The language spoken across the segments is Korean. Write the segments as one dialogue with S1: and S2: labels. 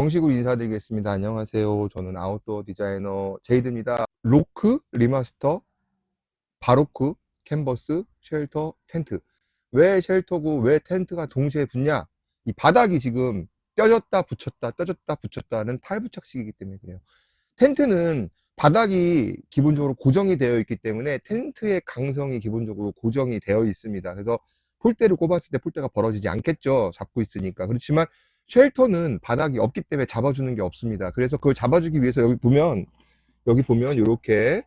S1: 정식으로 인사드리겠습니다. 안녕하세요. 저는 아웃도어 디자이너 제이드입니다. 로크, 리마스터, 바로크, 캔버스, 쉘터, 텐트. 왜 쉘터고 왜 텐트가 동시에 붙냐? 이 바닥이 지금 떼졌다 붙였다 떼졌다 붙였다는 탈부착식이기 때문에 그래요. 텐트는 바닥이 기본적으로 고정이 되어 있기 때문에 텐트의 강성이 기본적으로 고정이 되어 있습니다. 그래서 폴대를 꼽았을 때 폴대가 벌어지지 않겠죠. 잡고 있으니까. 그렇지만 쉘터는 바닥이 없기 때문에 잡아주는 게 없습니다. 그래서 그걸 잡아주기 위해서 여기 보면 여기 보면 이렇게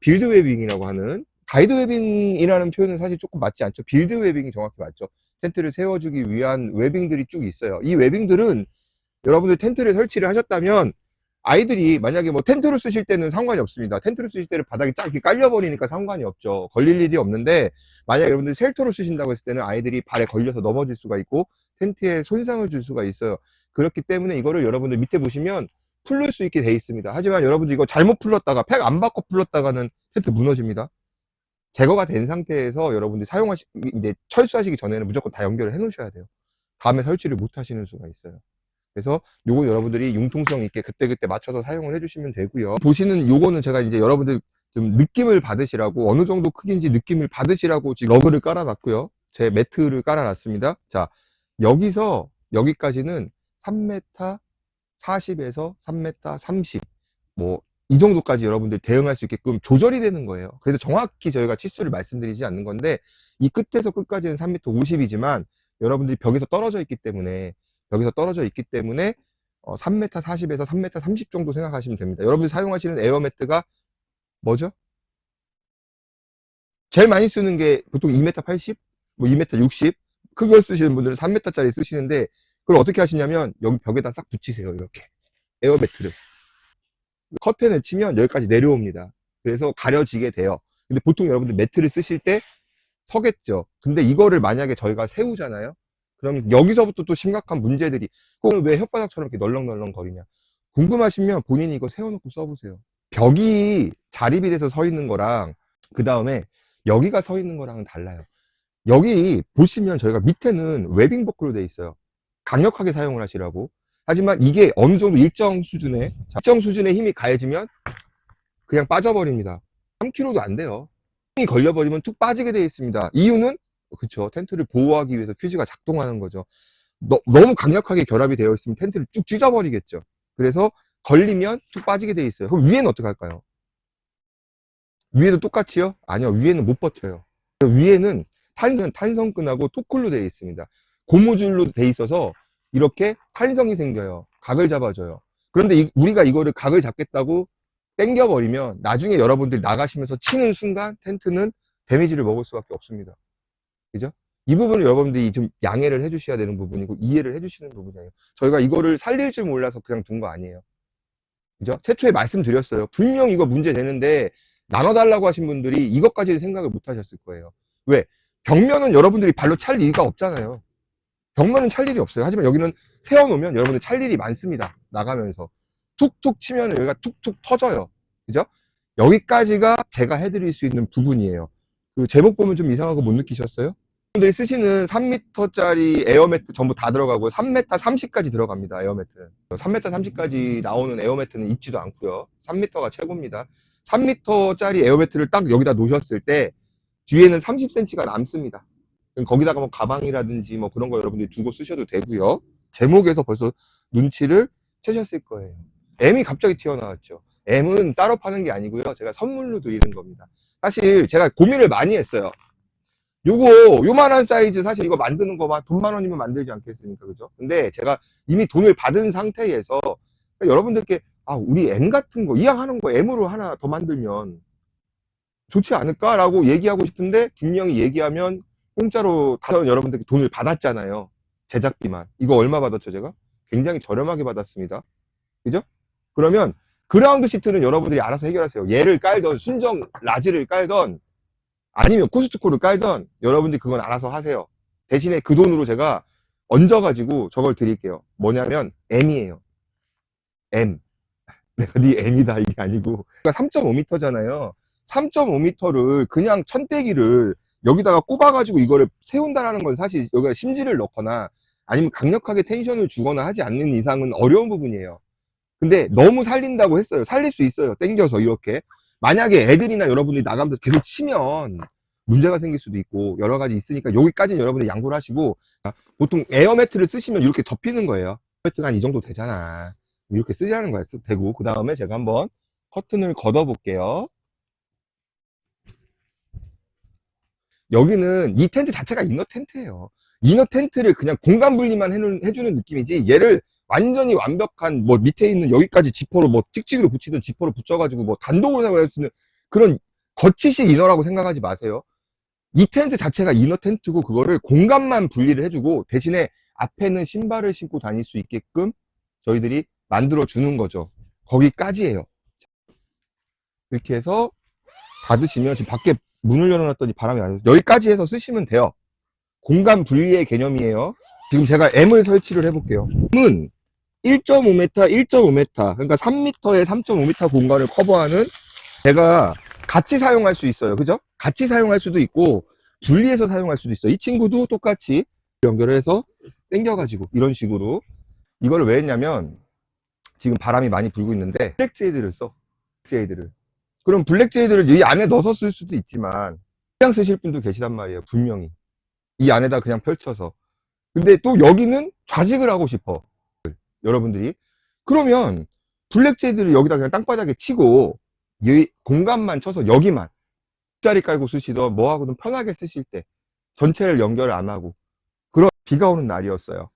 S1: 빌드 웨빙이라고 하는 가이드 웨빙이라는 표현은 사실 조금 맞지 않죠. 빌드 웨빙이 정확히 맞죠. 텐트를 세워주기 위한 웨빙들이 쭉 있어요. 이 웨빙들은 여러분들 텐트를 설치를 하셨다면 아이들이 만약에 뭐 텐트를 쓰실 때는 상관이 없습니다. 텐트를 쓰실 때는 바닥이 쫙 이렇게 깔려버리니까 상관이 없죠. 걸릴 일이 없는데 만약 여러분들 쉘터로 쓰신다고 했을 때는 아이들이 발에 걸려서 넘어질 수가 있고 텐트에 손상을 줄 수가 있어요. 그렇기 때문에 이거를 여러분들 밑에 보시면 풀릴 수 있게 돼 있습니다. 하지만 여러분들 이거 잘못 풀렀다가 팩 안 바꿔 풀렀다가는 텐트 무너집니다. 제거가 된 상태에서 여러분들이 사용하시 이제 철수하시기 전에는 무조건 다 연결을 해 놓으셔야 돼요. 다음에 설치를 못 하시는 수가 있어요. 그래서 요거 여러분들이 융통성 있게 그때그때 맞춰서 사용을 해주시면 되고요. 보시는 요거는 제가 이제 여러분들 좀 느낌을 받으시라고 어느 정도 크기인지 느낌을 받으시라고 지금 러그를 깔아놨고요. 제 매트를 깔아놨습니다. 자 여기서 여기까지는 3m 40에서 3m 30. 뭐, 이 정도까지 여러분들 대응할 수 있게끔 조절이 되는 거예요. 그래서 정확히 저희가 치수를 말씀드리지 않는 건데, 이 끝에서 끝까지는 3m 50이지만, 여러분들이 벽에서 떨어져 있기 때문에, 벽에서 떨어져 있기 때문에, 어, 3m 40에서 3m 30 정도 생각하시면 됩니다. 여러분들이 사용하시는 에어매트가 뭐죠? 제일 많이 쓰는 게 보통 2m 80, 뭐 2m 60, 그걸 쓰시는 분들은 3m짜리 쓰시는데, 그걸 어떻게 하시냐면 여기 벽에다 싹 붙이세요 이렇게. 에어매트를. 커튼을 치면 여기까지 내려옵니다. 그래서 가려지게 돼요. 근데 보통 여러분들 매트를 쓰실 때 서겠죠. 근데 이거를 만약에 저희가 세우잖아요? 그럼 여기서부터 또 심각한 문제들이 그럼 왜 혓바닥처럼 이렇게 널렁널렁 거리냐. 궁금하시면 본인이 이거 세워놓고 써보세요. 벽이 자립이 돼서 서 있는 거랑 그 다음에 여기가 서 있는 거랑은 달라요 여기 보시면 저희가 밑에는 웨빙 버클로 돼 있어요 강력하게 사용을 하시라고. 하지만 이게 어느 정도 일정 수준의, 자, 일정 수준의 힘이 가해지면 그냥 빠져버립니다. 3kg도 안 돼요. 힘이 걸려버리면 툭 빠지게 되어 있습니다. 이유는, 그쵸. 텐트를 보호하기 위해서 퓨즈가 작동하는 거죠. 너, 무 강력하게 결합이 되어 있으면 텐트를 쭉 찢어버리겠죠. 그래서 걸리면 툭 빠지게 되어 있어요. 그럼 위에는 어떻게 할까요? 위에도 똑같이요? 아니요. 위에는 못 버텨요. 위에는 탄성, 탄성끈하고 토클로 되어 있습니다. 고무줄로 돼 있어서 이렇게 탄성이 생겨요. 각을 잡아줘요. 그런데 이, 우리가 이거를 각을 잡겠다고 땡겨버리면 나중에 여러분들이 나가시면서 치는 순간 텐트는 데미지를 먹을 수밖에 없습니다. 그죠? 이 부분을 여러분들이 좀 양해를 해주셔야 되는 부분이고 이해를 해주시는 부분이에요. 저희가 이거를 살릴 줄 몰라서 그냥 둔 거 아니에요. 그죠? 최초에 말씀드렸어요. 분명 이거 문제 되는데 나눠달라고 하신 분들이 이것까지는 생각을 못 하셨을 거예요. 왜? 벽면은 여러분들이 발로 찰 리가 없잖아요. 벽면은 찰 일이 없어요. 하지만 여기는 세워놓으면 여러분들 찰 일이 많습니다. 나가면서. 툭툭 치면 여기가 툭툭 터져요. 그죠? 여기까지가 제가 해드릴 수 있는 부분이에요. 그 제목 보면 좀 이상하고 못 느끼셨어요? 여러분들이 쓰시는 3m짜리 에어매트 전부 다 들어가고요. 3m 30까지 들어갑니다. 에어매트는. 3m 30까지 나오는 에어매트는 있지도 않고요. 3m가 최고입니다. 3m짜리 에어매트를 딱 여기다 놓으셨을 때 뒤에는 30cm가 남습니다. 거기다가 뭐 가방이라든지 뭐 그런 거 여러분들이 두고 쓰셔도 되고요. 제목에서 벌써 눈치를 채셨을 거예요. M이 갑자기 튀어나왔죠. M은 따로 파는 게 아니고요. 제가 선물로 드리는 겁니다. 사실 제가 고민을 많이 했어요. 요거 요만한 사이즈 사실 이거 만드는 거만 돈 만 원이면 만들지 않겠습니까? 그죠? 근데 제가 이미 돈을 받은 상태에서 여러분들께 아 우리 M 같은 거 이왕 하는 거 M으로 하나 더 만들면 좋지 않을까라고 얘기하고 싶은데 분명히 얘기하면 공짜로 다른 여러분들께 돈을 받았잖아요. 제작비만. 이거 얼마 받았죠, 제가? 굉장히 저렴하게 받았습니다. 그죠? 그러면 그라운드 시트는 여러분들이 알아서 해결하세요. 얘를 깔던 순정 라지를 깔던 아니면 코스트코를 깔던 여러분들이 그건 알아서 하세요. 대신에 그 돈으로 제가 얹어가지고 저걸 드릴게요. 뭐냐면 M이에요. M. 내가 네 M이다 이게 아니고 그러니까 3.5m잖아요. 3.5m를 그냥 천대기를 여기다가 꼽아가지고 이거를 세운다라는 건 사실 여기가 심지를 넣거나 아니면 강력하게 텐션을 주거나 하지 않는 이상은 어려운 부분이에요. 근데 너무 살린다고 했어요. 살릴 수 있어요. 땡겨서 이렇게. 만약에 애들이나 여러분들이 나가면서 계속 치면 문제가 생길 수도 있고 여러 가지 있으니까 여기까지는 여러분들 양보를 하시고 보통 에어매트를 쓰시면 이렇게 덮이는 거예요. 매트가 한 이 정도 되잖아. 이렇게 쓰자는. 쓰- 되고 그 다음에 제가 한번 커튼을 걷어 볼게요. 여기는 이 텐트 자체가 이너 텐트예요. 이너 텐트를 그냥 공간 분리만 해놓은- 해주는 느낌이지 얘를 완전히 완벽한 뭐 밑에 있는 여기까지 지퍼로 뭐 찍찍이로 붙이든 지퍼로 붙여가지고 뭐 단독으로 사용할 수 있는 그런 거치식 이너라고 생각하지 마세요. 이 텐트 자체가 이너 텐트고 그거를 공간만 분리를 해주고 대신에 앞에는 신발을 신고 다닐 수 있게끔 저희들이 만들어 주는 거죠. 거기까지예요. 이렇게 해서 닫으시면 지금 밖에 문을 열어놨더니 바람이 안 나서 여기까지 해서 쓰시면 돼요. 공간 분리의 개념이에요. 지금 제가 M을 설치를 해볼게요. M은 1.5m, 1.5m, 그러니까 3m에 3.5m 공간을 커버하는 제가 같이 사용할 수 있어요. 그죠? 같이 사용할 수도 있고 분리해서 사용할 수도 있어요. 이 친구도 똑같이 연결을 해서 당겨가지고 이런 식으로 이거를 왜 했냐면 지금 바람이 많이 불고 있는데 블랙제이드를 써. 블랙제이드를. 그럼 블랙제이드를 이 안에 넣어서 쓸 수도 있지만 그냥 쓰실 분도 계시단 말이에요. 분명히. 이 안에다 그냥 펼쳐서. 근데 또 여기는 좌식을 하고 싶어. 여러분들이. 그러면 블랙제이드를 여기다 그냥 땅바닥에 치고 이 공간만 쳐서 여기만 자리 깔고 쓰시던 뭐하고든 편하게 쓰실 때 전체를 연결을 안 하고 그런 비가 오는 날이었어요.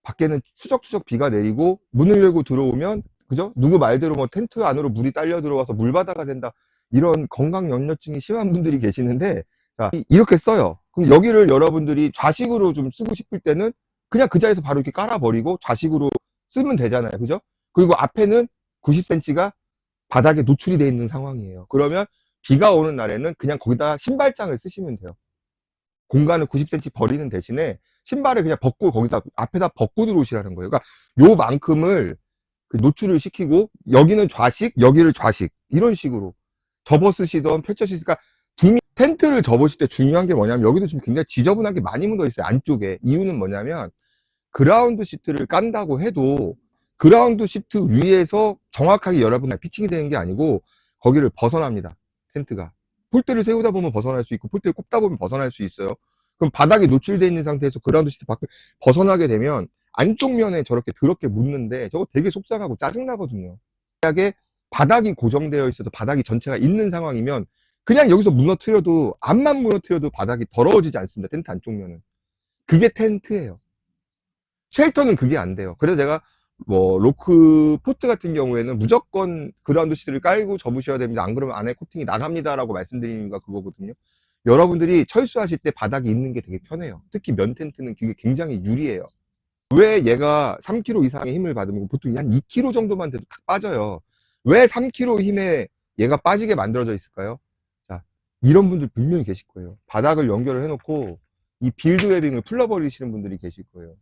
S1: 밖에는 추적추적 비가 내리고 문을 열고 들어오면 그죠? 누구 말대로 뭐 텐트 안으로 물이 딸려 들어와서 물바다가 된다. 이런 건강 연료증이 심한 분들이 계시는데 자, 이- 이렇게 써요. 그럼 여기를 여러분들이 좌식으로 좀 쓰고 싶을 때는 그냥 그 자리에서 바로 이렇게 깔아버리고 좌식으로 쓰면 되잖아요. 그죠? 그리고 앞에는 90cm가 바닥에 노출이 되어 있는 상황이에요. 그러면 비가 오는 날에는 그냥 거기다 신발장을 쓰시면 돼요. 공간을 90cm 버리는 대신에 신발을 그냥 벗고 거기다 앞에다 벗고 들어오시라는 거예요. 그러니까 요만큼을 그 노출을 시키고 여기는 좌식, 여기를 좌식 이런 식으로 접어 쓰시던 펼쳐 쓰시니까 두 텐트를 접으실 때 중요한 게 뭐냐면 여기도 지금 굉장히 지저분한 게 많이 묻어 있어요. 안쪽에 이유는 뭐냐면 그라운드 시트를 깐다고 해도 그라운드 시트 위에서 정확하게 여러분 피칭이 되는 게 아니고 거기를 벗어납니다. 텐트가 폴대를 세우다 보면 벗어날 수 있고 폴대를 꼽다 보면 벗어날 수 있어요. 그럼 바닥이 노출되어 있는 상태에서 그라운드 시트 밖을 벗어나게 되면 안쪽 면에 저렇게 더럽게 묻는데 저거 되게 속상하고 짜증나거든요. 만약에 바닥이 고정되어 있어서 바닥이 전체가 있는 상황이면 그냥 여기서 무너뜨려도 앞만 무너뜨려도 바닥이 더러워지지 않습니다. 텐트 안쪽 면은. 그게 텐트예요. 쉘터는 그게 안 돼요. 그래서 제가 뭐 로크 포트 같은 경우에는 무조건 그라운드 시트를 깔고 접으셔야 됩니다. 안 그러면 안에 코팅이 나갑니다라고 말씀드리는 이유가 그거거든요. 여러분들이 철수하실 때 바닥이 있는 게 되게 편해요. 특히 면 텐트는 그게 굉장히 유리해요. 왜 얘가 3kg 이상의 힘을 받으면 보통 한 2kg 정도만 돼도 탁 빠져요. 왜 3kg 힘에 얘가 빠지게 만들어져 있을까요? 자, 이런 분들 분명히 계실 거예요. 바닥을 연결을 해놓고 이 빌드 웨빙을 풀러버리시는 분들이 계실 거예요.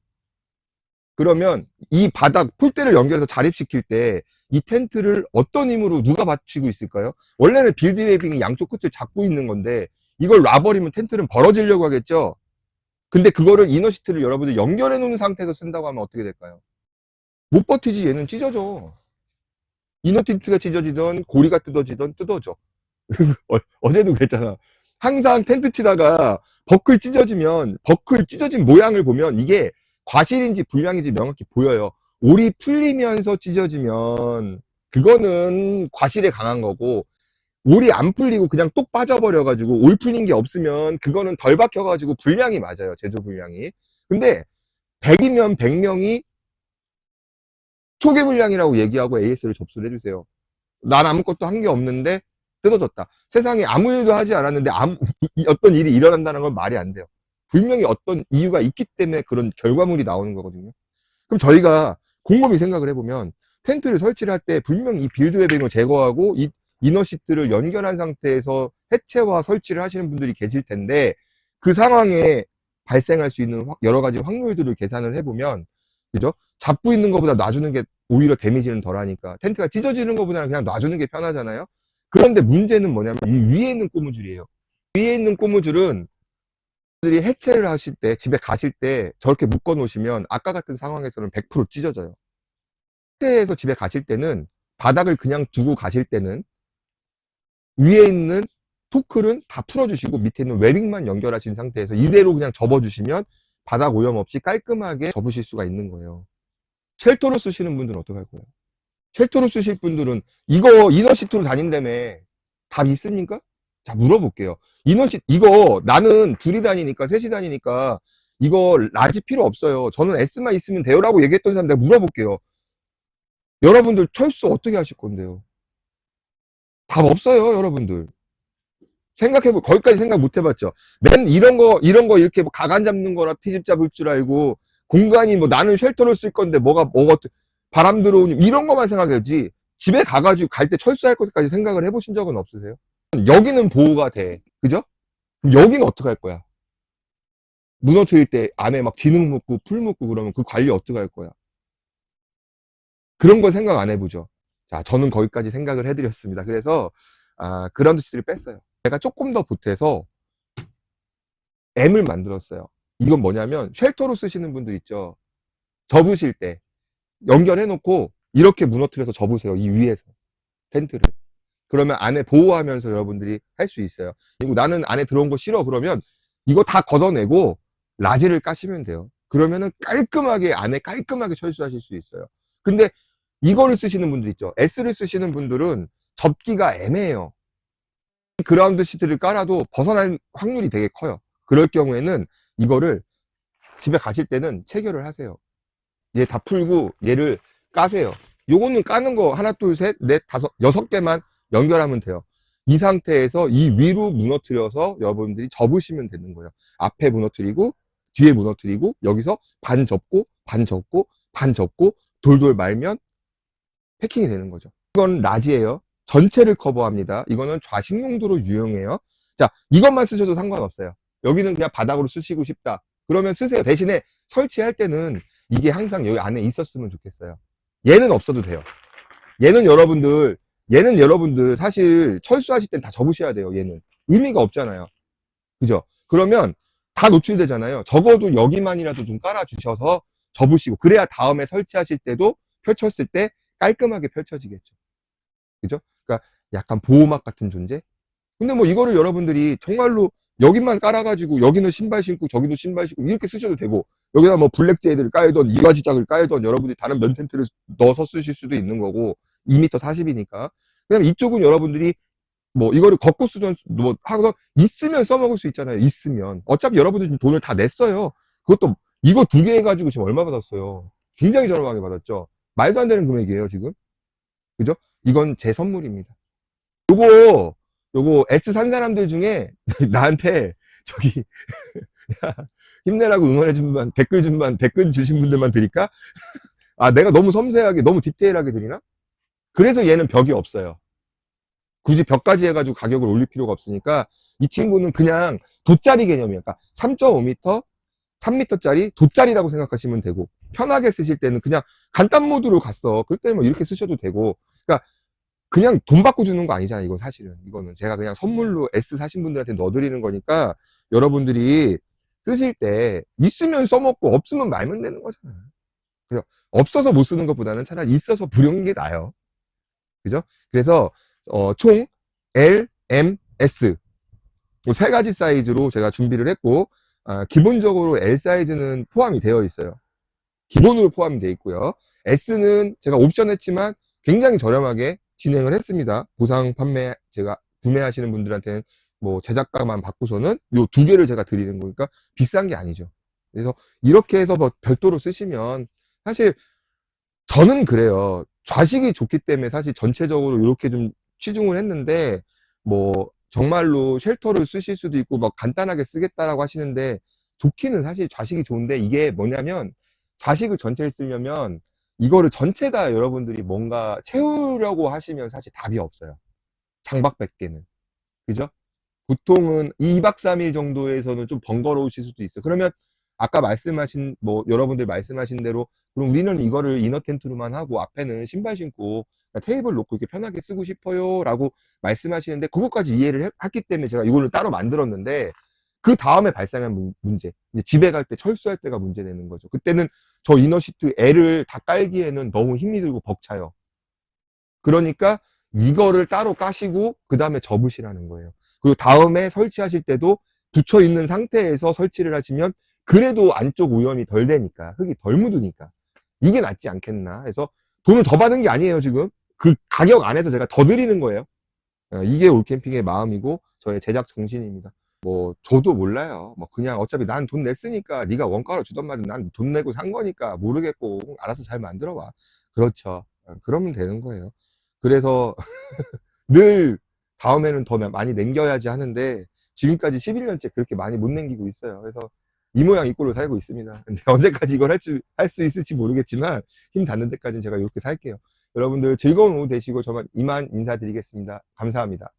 S1: 그러면 이 바닥 폴대를 연결해서 자립시킬 때 이 텐트를 어떤 힘으로 누가 받치고 있을까요? 원래는 빌드 웨빙이 양쪽 끝을 잡고 있는 건데 이걸 놔버리면 텐트는 벌어지려고 하겠죠? 근데 그거를 이너시트를 여러분들 연결해 놓은 상태에서 쓴다고 하면 어떻게 될까요? 못 버티지 얘는 찢어져. 이너티트가 찢어지던 고리가 뜯어지던 뜯어져. 어- 어제도 그랬잖아. 항상 텐트 치다가 버클 찢어지면 버클 찢어진 모양을 보면 이게 과실인지 불량인지 명확히 보여요. 올이 풀리면서 찢어지면 그거는 과실에 강한 거고 올이 안 풀리고 그냥 똑 빠져버려가지고 올 풀린 게 없으면 그거는 덜 박혀가지고 불량이 맞아요. 제조 불량이. 근데 100이면 100명이 초계 불량이라고 얘기하고 AS를 접수를 해주세요. 난 아무것도 한 게 없는데 뜯어졌다. 세상에 아무 일도 하지 않았는데 아무, 어떤 일이 일어난다는 건 말이 안 돼요. 분명히 어떤 이유가 있기 때문에 그런 결과물이 나오는 거거든요. 그럼 저희가 곰곰이 생각을 해보면 텐트를 설치를 할 때 분명히 이 빌드 웨빙을 제거하고 이 이너시트를 연결한 상태에서 해체와 설치를 하시는 분들이 계실 텐데 그 상황에 발생할 수 있는 확- 여러 가지 확률들을 계산을 해보면 그죠? 잡고 있는 것보다 놔주는 게 오히려 데미지는 덜하니까 텐트가 찢어지는 것보다는 그냥 놔주는 게 편하잖아요. 그런데 문제는 뭐냐면 이 위에 있는 고무줄이에요. 위에 있는 고무줄은 들이 해체를 하실 때 집에 가실 때 저렇게 묶어 놓으시면 아까 같은 상황에서는 100% 찢어져요. 해체해서 집에 가실 때는 바닥을 그냥 두고 가실 때는 위에 있는 토클은 다 풀어주시고 밑에 있는 웨빙만 연결하신 상태에서 이대로 그냥 접어주시면 바닥 오염 없이 깔끔하게 접으실 수가 있는 거예요. 쉘터로 쓰시는 분들은 어떡할 거예요? 쉘터로 쓰실 분들은 이거 이너시트로 다닌다며 답 있습니까? 자, 물어볼게요. 이너시, 이거 나는 둘이 다니니까, 셋이 다니니까 이거 라지 필요 없어요. 저는 S만 있으면 돼요라고 얘기했던 사람 내가 물어볼게요. 여러분들 철수 어떻게 하실 건데요? 답 없어요, 여러분들. 생각해보, 거기까지 생각 못 해봤죠. 맨 이런 거, 이런 거 이렇게 뭐 가간 잡는 거나 티집 잡을 줄 알고 공간이 뭐 나는 쉘터를 쓸 건데 뭐가, 뭐가, 바람 들어오니 이런 것만 생각해야지 집에 가가지고 갈 때 철수할 것까지 생각을 해보신 적은 없으세요? 여기는 보호가 돼. 그죠? 그럼 여기는 어떻게 할 거야? 무너뜨릴 때 안에 막 진흙 묻고 풀 묻고 그러면 그 관리 어떻게 할 거야? 그런 거 생각 안 해보죠. 자, 저는 거기까지 생각을 해드렸습니다. 그래서, 아, 그라운드 시트를 뺐어요. 제가 조금 더 보태서 M을 만들었어요. 이건 뭐냐면, 쉘터로 쓰시는 분들 있죠. 접으실 때, 연결해놓고, 이렇게 무너뜨려서 접으세요. 이 위에서. 텐트를. 그러면 안에 보호하면서 여러분들이 할 수 있어요. 그리고 나는 안에 들어온 거 싫어. 그러면 이거 다 걷어내고 라지를 까시면 돼요. 그러면은 깔끔하게 안에 깔끔하게 철수하실 수 있어요. 근데 이거를 쓰시는 분들 있죠. S를 쓰시는 분들은 접기가 애매해요. 그라운드 시트를 깔아도 벗어날 확률이 되게 커요. 그럴 경우에는 이거를 집에 가실 때는 체결을 하세요. 얘 다 풀고 얘를 까세요. 요거는 까는 거 하나, 둘, 셋, 넷, 다섯, 여섯 개만 연결하면 돼요. 이 상태에서 이 위로 무너뜨려서 여러분들이 접으시면 되는 거예요. 앞에 무너뜨리고 뒤에 무너뜨리고 여기서 반 접고 반 접고 반 접고 돌돌 말면 패킹이 되는 거죠. 이건 라지예요. 전체를 커버합니다. 이거는 좌식 용도로 유용해요. 자, 이것만 쓰셔도 상관없어요. 여기는 그냥 바닥으로 쓰시고 싶다. 그러면 쓰세요. 대신에 설치할 때는 이게 항상 여기 안에 있었으면 좋겠어요. 얘는 없어도 돼요. 얘는 여러분들, 얘는 여러분들 사실 철수하실 땐 다 접으셔야 돼요. 얘는. 의미가 없잖아요. 그죠? 그러면 다 노출되잖아요. 적어도 여기만이라도 좀 깔아주셔서 접으시고, 그래야 다음에 설치하실 때도 펼쳤을 때 깔끔하게 펼쳐지겠죠. 그죠? 그러니까 약간 보호막 같은 존재? 근데 뭐 이거를 여러분들이 정말로 여기만 깔아가지고 여기는 신발 신고 저기도 신발 신고 이렇게 쓰셔도 되고 여기다 뭐 블랙제이드를 깔던 이가지 짝을 깔던 여러분들이 다른 면 텐트를 넣어서 쓰실 수도 있는 거고 2m 40이니까 그다음 이쪽은 여러분들이 뭐 이거를 걷고 쓰던 뭐 하던 있으면 써먹을 수 있잖아요 있으면 어차피 여러분들 지금 돈을 다 냈어요 그것도 이거 두 개 해가지고 지금 얼마 받았어요 굉장히 저렴하게 받았죠 말도 안 되는 금액이에요 지금 그죠 이건 제 선물입니다 요거 요거 S 산 사람들 중에 나한테 저기 야, 힘내라고 응원해 준 분만 댓글 준 분만 댓글 주신 분들만 드릴까? 아 내가 너무 섬세하게 너무 디테일하게 드리나? 그래서 얘는 벽이 없어요. 굳이 벽까지 해가지고 가격을 올릴 필요가 없으니까 이 친구는 그냥 돗자리 개념이야. 그러니까 3.5m, 3m짜리 돗자리라고 생각하시면 되고 편하게 쓰실 때는 그냥 간단 모드로 갔어. 그럴 때는 뭐 이렇게 쓰셔도 되고 그러니까 그냥 돈 받고 주는 거 아니잖아, 이거 사실은. 이거는 제가 그냥 선물로 S 사신 분들한테 넣어드리는 거니까 여러분들이 쓰실 때 있으면 써먹고 없으면 말면 되는 거잖아요. 그래서 없어서 못 쓰는 것보다는 차라리 있어서 불용인 게 나아요. 그죠? 그래서 어, 총 L, M, S 이세 가지 사이즈로 제가 준비를 했고 아, 기본적으로 L 사이즈는 포함이 되어 있어요. 기본으로 포함이 되어 있고요. S는 제가 옵션 했지만 굉장히 저렴하게 진행을 했습니다. 보상 판매 제가 구매하시는 분들한테는 뭐 제작가만 받고서는 요 두 개를 제가 드리는 거니까 비싼 게 아니죠. 그래서 이렇게 해서 뭐 별도로 쓰시면 사실 저는 그래요. 좌식이 좋기 때문에 사실 전체적으로 이렇게 좀 치중을 했는데 뭐 정말로 쉘터를 쓰실 수도 있고 막 간단하게 쓰겠다라고 하시는데 좋기는 사실 좌식이 좋은데 이게 뭐냐면 좌식을 전체를 쓰려면 이거를 전체 다 여러분들이 뭔가 채우려고 하시면 사실 답이 없어요. 장박백개는. 그죠? 보통은 2박 3일 정도에서는 좀 번거로우실 수도 있어요. 그러면 아까 말씀하신, 뭐, 여러분들 말씀하신 대로, 그럼 우리는 이거를 이너 텐트로만 하고 앞에는 신발 신고 테이블 놓고 이렇게 편하게 쓰고 싶어요. 라고 말씀하시는데, 그것까지 이해를 해- 했기 때문에 제가 이거를 따로 만들었는데, 그 다음에 발생한 문- 문제. 집에 갈 때 철수할 때가 문제 되는 거죠. 그때는 저 이너시트 L을 다 깔기에는 너무 힘이 들고 벅차요. 그러니까 이거를 따로 까시고 그 다음에 접으시라는 거예요. 그리고 다음에 설치하실 때도 붙여 있는 상태에서 설치를 하시면 그래도 안쪽 오염이 덜 되니까 흙이 덜 묻으니까 이게 낫지 않겠나 해서 돈을 더 받은 게 아니에요 지금 그 가격 안에서 제가 더 드리는 거예요 어, 이게 올캠핑의 마음이고 저의 제작 정신입니다 뭐 저도 몰라요 뭐 그냥 어차피 난 돈 냈으니까 네가 원가로 주던 말은 난돈 내고 산 거니까 모르겠고 알아서 잘 만들어 와 그렇죠 어, 그러면 되는 거예요 그래서 늘 다음에는 더 많이 남겨야지 하는데 지금까지 11년째 그렇게 많이 못 남기고 있어요. 그래서 이 모양 이 꼴로 살고 있습니다. 근데 언제까지 이걸 할 수, 할수 있을지 모르겠지만 힘 닿는 데까지는 제가 이렇게 살게요. 여러분들 즐거운 오후 되시고 저만 이만 인사드리겠습니다. 감사합니다.